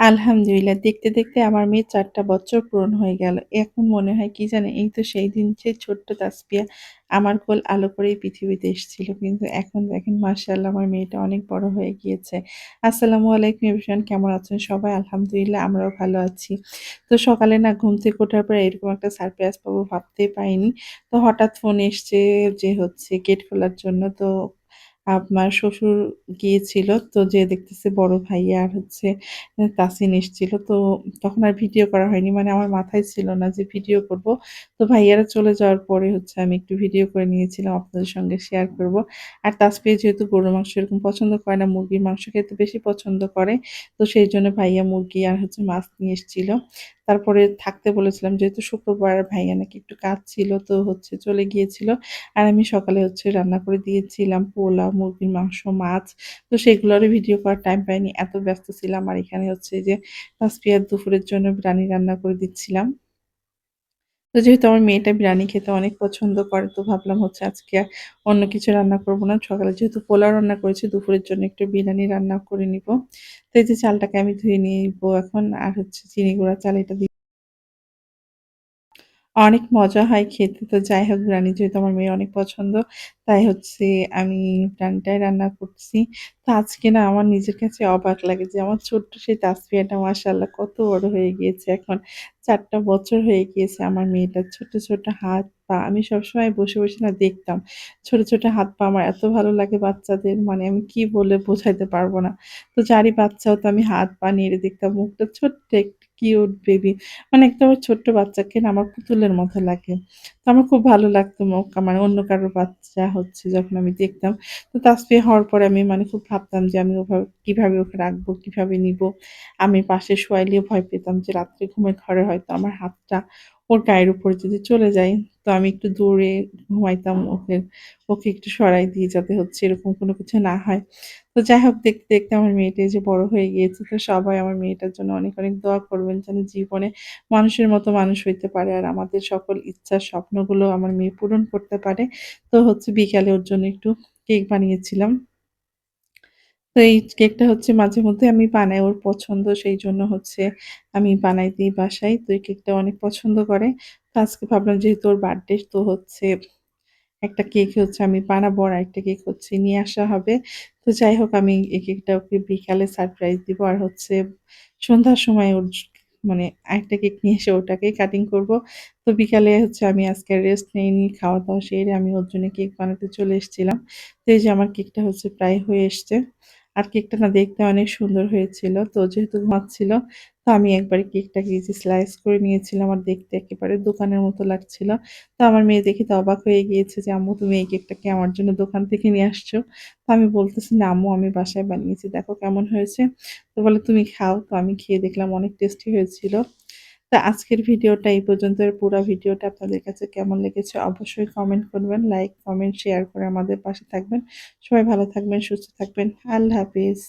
আলহামদুলিল্লাহ। দেখতে, দেখতে আমার মেয়ের চারটা বছর পূরণ হয়ে গেল। এখন মনে হয় কি জানে এই তো সেই দিন সেই ছোট্ট তাসফিয়া আমার কোল আলো করেই পৃথিবীতে এসেছিল। কিন্তু এখন দেখেন মাশাআল্লাহ আমার মেয়েটা অনেক বড় হয়ে গিয়েছে। আসসালামু আলাইকুম এভরিওয়ান কেমন আছেন সবাই? আলহামদুলিল্লাহ আমরাও ভালো আছি। তো সকালে না ঘুম থেকে ওঠার পর এরকম একটা সারপ্রাইজ পাবো ভাবতেই পারিনি। তো হঠাৎ ফোন এসছে যে হচ্ছে গেট খোলার জন্য। তো আমার শ্বশুর গিয়েছিল। তো যে দেখতেছে বড় ভাইয়া আর হচ্ছে তাসিন এসছিল। তো তখন আর ভিডিও করা হয়নি। মানে আমার মাথায় ছিল না যে ভিডিও করব। তো ভাইয়ারা চলে যাওয়ার পরে হচ্ছে আমি একটু ভিডিও করে নিয়েছিলাম আপনাদের সঙ্গে শেয়ার করব। আর তাসফিয়া যেহেতু গরুর মাংস এরকম পছন্দ করে না, মুরগির মাংস খেতে বেশি পছন্দ করে। তো সেই জন্য ভাইয়া মুরগি আর হচ্ছে মাছ নিয়ে এসছিল। তারপরে থাকতে বলেছিলাম যেহেতু শুক্রবার ভাইয়া নাকি একটু কাজ ছিল তো হচ্ছে চলে গিয়েছিল। আর আমি সকালে হচ্ছে রান্না করে দিয়েছিলাম পোলাও, মুরগির মাংস, মাছ। তো সেগুলোরও ভিডিও করার টাইম পাইনি। এত ব্যস্ত ছিলাম। আর এখানে হচ্ছে যে তাসফিয়ার দুপুরের জন্য বিরানি রান্না করে দিচ্ছিলাম। তো যেহেতু আমার মেয়েটা বিরিয়ানি খেতে অনেক পছন্দ করে তো ভাবলাম হচ্ছে আজকে অন্য কিছু রান্না করব না। সকালে যেহেতু পোলাও রান্না করেছি দুপুরের জন্য একটু বিরিয়ানি রান্না করে নিব। তো এই যে চালটাকে আমি ধুয়ে নিব এখন আর হচ্ছে চিনি গুঁড়া চাল এটা অনেক মজা হয় খেতে। তো যাই হোক বিরিয়ানি যেহেতু আমার মেয়ের অনেক পছন্দ, তাই হচ্ছে আমি বিরিয়ানিটাই রান্না করছি। তো আজকে না আমার নিজের কাছে অবাক লাগে যে আমার ছোট্ট সেই তাসফিয়াটা মাশাআল্লাহ কত বড় হয়ে গিয়েছে এখন। ৪ টা বছর হয়ে গিয়েছে আমার মেয়েটার ছোট, ছোট হাত পা। আমি সবসময় বসে, বসে না দেখতাম। ছোট, ছোট হাত পা আমার এত ভালো লাগে বাচ্চাদের মানে আমি কি বলে বোঝাইতে পারব না। তো যারই বাচ্চাও তো আমি হাত পা নেড়ে দেখতাম মুখটা ছোট্ট কিউট বেবি। মানে একটা ছোট্ট বাচ্চাকে না আমার পুতুলের মতো লাগে। তো আমার খুব ভালো লাগতো মানে অন্য কারও বাচ্চা হচ্ছে যখন আমি দেখতাম। তো তাসপি হওয়ার পরে আমি মানে খুব ভাবতাম যে আমি ওভাবে কীভাবে ওকে রাখব, কীভাবে নিবো। আমি পাশে শোয়াইলেও ভয় পেতাম যে রাত্রে ঘুমে ঘরে হয়তো আমার হাতটা ওর গায়ের উপরে যদি চলে যায়, আমি একটু দূরে ঘুমাইতাম ওকে, ওকে একটু সরাই দিয়ে যাতে হচ্ছে এরকম কোনো কিছু না হয়। তো যাই হোক দেখতে, দেখতে আমার মেয়েটা যে বড় হয়ে গিয়েছে। তো সবাই আমার মেয়েটার জন্য অনেক, অনেক দোয়া করবেন যেন জীবনে মানুষের মতো মানুষ হইতে পারে। আর আমাদের সকল ইচ্ছা স্বপ্নগুলো আমার মেয়ে পূরণ করতে পারে। তো হচ্ছে বিকালে ওর জন্য একটু কেক বানিয়েছিলাম। তো এই কেকটা হচ্ছে মাঝে মধ্যে আমি বানাই ওর পছন্দ, সেই জন্য হচ্ছে আমি বানাই দিই বাসাই তো এই কেকটা অনেক পছন্দ করে। তো আজকে ভাবলাম যেহেতু ওর বার্থডে তো হচ্ছে একটা কেক হচ্ছে আমি বানাবো, আর একটা কেক হচ্ছে নিয়ে আসা হবে। তো যাই হোক, আমি এই কেকটা ওকে বিকালে সারপ্রাইজ দিব। আর হচ্ছে সন্ধ্যার সময় ওর মানে একটা কেক নিয়ে এসে ওটাকেই কাটিং করব। তো বিকালে হচ্ছে আমি আজকে রেস্ট নেইনি, খাওয়া-দাওয়া সেরে আমি ওর জন্য কেক বানাতে চলে এসেছিলাম। তো এই যে আমার কেকটা হচ্ছে প্রায় হয়ে এসছে। আর কেকটা না দেখতে অনেক সুন্দর হয়েছিল। তো যেহেতু ঘুমাচ্ছিল, তো আমি একবারে কেকটাকে যে স্লাইস করে নিয়েছিলাম আর দেখতে একেবারে দোকানের মতো লাগছিল। তো আমার মেয়ে দেখে তো অবাক হয়ে গিয়েছে যে, "আম্মু তুমি এই কেকটাকে আমার জন্য দোকান থেকে নিয়ে আসছো?" তো আমি বলতেছি, "না আম্মু আমি বাসায় বানিয়েছি। দেখো কেমন হয়েছে?" তো বলে, "তুমি খাও।" তো আমি খেয়ে দেখলাম অনেক টেস্টি হয়েছিল। তো আজকের ভিডিওটা এই পর্যন্ত। পুরো ভিডিওটা আপনাদের কাছে কেমন লেগেছে অবশ্যই কমেন্ট করবেন। লাইক, কমেন্ট, শেয়ার করে আমাদের পাশে থাকবেন। সবাই ভালো থাকবেন, সুস্থ থাকবেন। আল্লাহ হাফিজ।